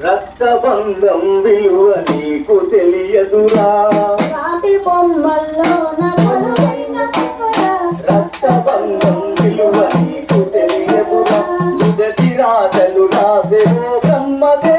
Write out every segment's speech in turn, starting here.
రక్తబంధం విలువ నీకు తెలియదురా. రాతి బొమ్మల్లో రక్తబంధం విలువ నీకు తెలియదురా. మొదటి రాజలు రాజే బ్రహ్మదే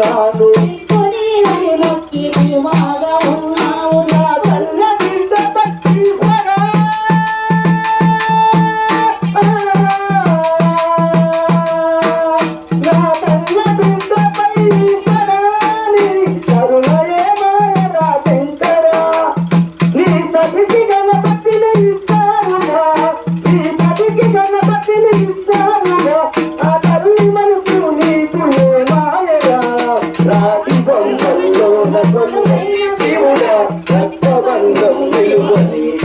লুটানো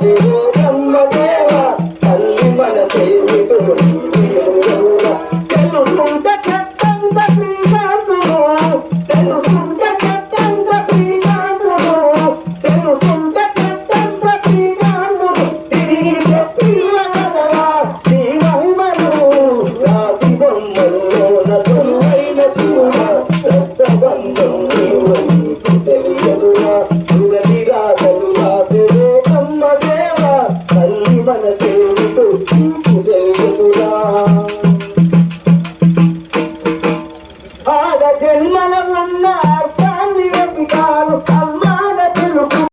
Thank you.